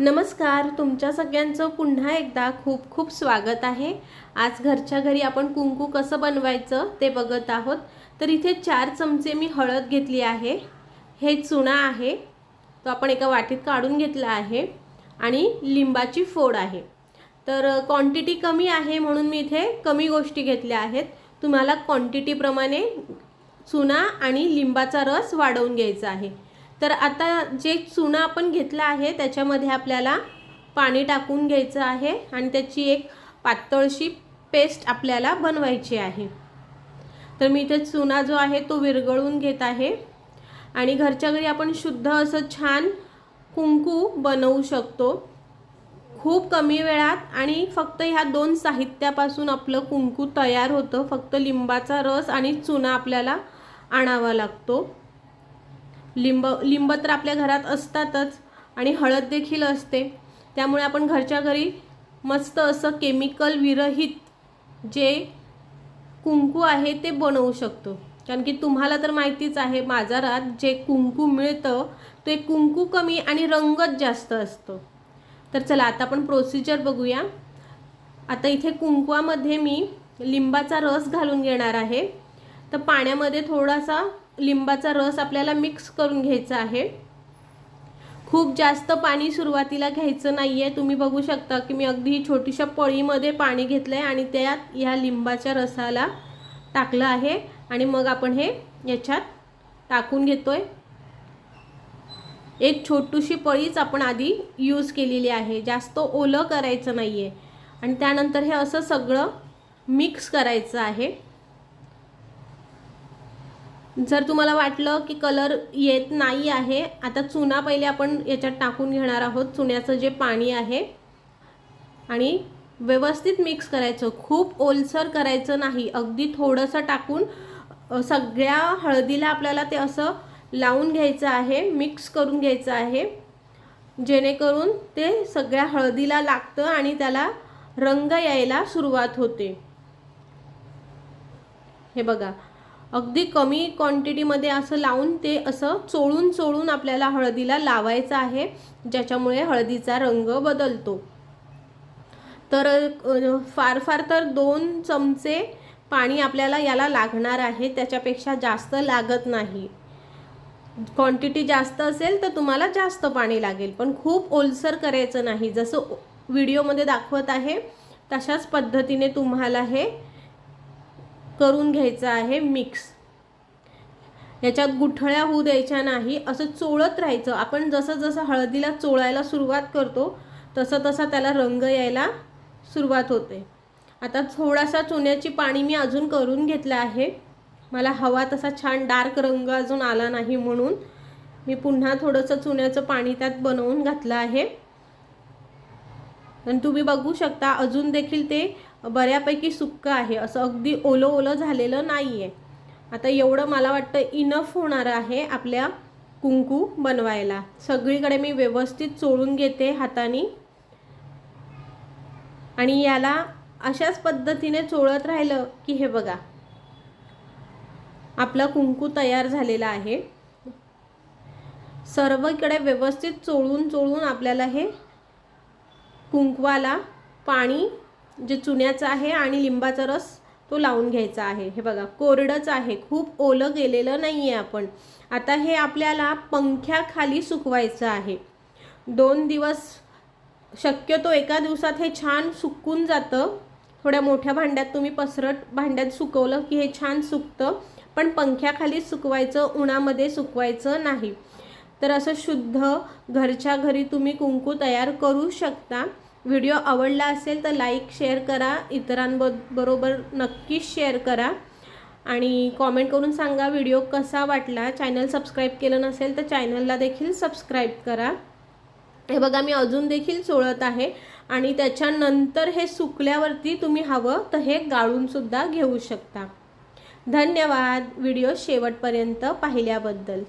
नमस्कार तुमच्या सगळ्यांचं पुन्हा एकदा खूप खूप स्वागत आहे. आज घरच्या घरी आपण कुंकू कसं बनवायचं ते बघत आहोत. तर इथे चार चमचे मी हळद घेतली आहे. हे चुना आहे. तो आपण एका वाटीत काढून घेतला आहे. आणि लिंबाची फोड आहे. तर क्वांटिटी कमी आहे म्हणून मी इथे कमी गोष्टी घेतल्या आहेत. तुम्हाला क्वांटिटीप्रमाणे चुना आणि लिंबाचा रस वाढवून घ्यायचा आहे. तर आता जे चुना आपण घेतला आहे त्याच्यामध्ये आपल्याला पाणी टाकून घ्यायचं आहे आणि त्याची एक पातळशी पेस्ट आपल्याला बनवायची आहे. तर मी इथे चुना जो आहे तो विरघळून घेत आहे आणि घरच्या घरी आपण शुद्ध असं छान कुंकू बनवू शकतो. खूप कमी वेळात आणि फक्त ह्या दोन साहित्यापासून आपलं कुंकू तयार होतं. फक्त लिंबाचा रस आणि चुना आपल्याला आणावा लागतो. लिंब लिंब तर आपल्या घरात असतातच आणि हळद देखील असते. त्यामुळे आपण घरच्या घरी मस्त असं केमिकल विरहित जे कुंकू आहे ते बनवू शकतो. कारण की तुम्हाला तर माहितीच आहे बाजारात जे कुंकू मिळतं ते कुंकू कमी आणि रंगच जास्त असतो. तर चला आता आपण प्रोसिजर बघूया. आता इथे कुंकवामध्ये मी लिंबाचा रस घालून घेणार आहे. तर पाण्यामध्ये थोडासा लिंबाचा रस आपल्याला मिक्स करून घ्यायचा आहे. खूप जास्त पाणी सुरुवातीला घ्यायचं नाही आहे तुम्ही बघू शकता की मी अगदी छोटीशा पळीमध्ये पाणी घेतलं आहे आणि त्यात ह्या लिंबाच्या रसाला टाकलं आहे. आणि मग आपण हे याच्यात टाकून घेतोय. एक छोटीशी पळीच आपण आधी यूज केलेली आहे. जास्त ओलं करायचं नाही आहे आणि त्यानंतर हे असं सगळं मिक्स करायचं आहे. जर तुम्हाला वाटलं की कलर येत नाही आहे आता चुना पहिले आपण याच्यात टाकून घेणार आहोत. चुन्याचं जे पाणी आहे आणि व्यवस्थित मिक्स करायचं. खूप ओलसर करायचं नाही. अगदी थोडंसं टाकून सगळ्या हळदीला आपल्याला ते असं लावून घ्यायचं आहे मिक्स करून घ्यायचं आहे. जेणेकरून ते सगळ्या हळदीला लागतं आणि त्याला रंग यायला सुरुवात होते. हे बघा. अगदी कमी क्वांटिटीमध्ये असं लावून ते असं चोळून चोळून आपल्याला हळदीला लावायचं आहे ज्याच्यामुळे हळदीचा रंग बदलतो. तर फार फार तर दोन चमचे पाणी आपल्याला याला लागणार आहे त्याच्यापेक्षा जास्त लागत नाही. क्वांटिटी जास्त असेल तर तुम्हाला जास्त पाणी लागेल पण खूप ओलसर करायचं नाही. जसं व्हिडिओमध्ये दाखवत आहे तशाच पद्धतीने तुम्हाला हे करून घ्यायचं आहे मिक्स याच्यात गुठळ्या होऊ द्यायच्या नाही असं चोळत राहायचं. आपण जसं जसं हळदीला चोळायला सुरुवात करतो तसं तसा त्याला रंग यायला सुरुवात होते. आता थोडासा चुन्याची पाणी मी अजून करून घेतलं आहे. मला हवा तसा छान डार्क रंग अजून आला नाही म्हणून मी पुन्हा थोडंसं चुन्याचं पाणी त्यात बनवून घातलं आहे. आणि तुम्ही बघू शकता अजून देखील ते बऱ्यापैकी सुक्क आहे. असं अगदी ओलं ओलं झालेलं नाही आहे आता एवढं मला वाटतं इनफ होणार आहे आपल्या कुंकू बनवायला. सगळीकडे मी व्यवस्थित चोळून घेते हाताने. आणि याला अशाच पद्धतीने चोळत राहिलं की हे बघा. आपला कुंकू तयार झालेला आहे. सर्वकडे व्यवस्थित चोळून चोळून आपल्याला हे कुंकवाला पाणी जे चुन्याचं आहे आणि लिंबाचा रस तो लावून घ्यायचा आहे. हे बघा कोरडंच आहे. खूप ओलं गेलेलं नाही आहे आपण. आता हे आपल्याला पंख्याखाली सुकवायचं आहे. दोन दिवस शक्यतो एका दिवसात हे छान सुकून जातं. थोड्या मोठ्या भांड्यात तुम्ही पसरट भांड्यात सुकवलं की हे छान सुकतं. पण पंख्याखाली सुकवायचं उन्हामध्ये सुकवायचं नाही. तर असं शुद्ध घरच्या घरी तुम्ही कुंकू तयार करू शकता. व्हिडिओ आवडला असेल तर लाईक शेअर करा. इतरांबरोबर नक्कीच शेअर करा. आणि कॉमेंट करून सांगा व्हिडिओ कसा वाटला. चॅनल सबस्क्राईब केलं नसेल तर चॅनलला देखील सबस्क्राईब करा. हे बघा मी अजून देखील चोळत आहे. आणि त्याच्यानंतर हे सुकल्यावरती तुम्ही हवं तर हे गाळूनसुद्धा घेऊ शकता. धन्यवाद. व्हिडिओ शेवटपर्यंत पाहिल्याबद्दल.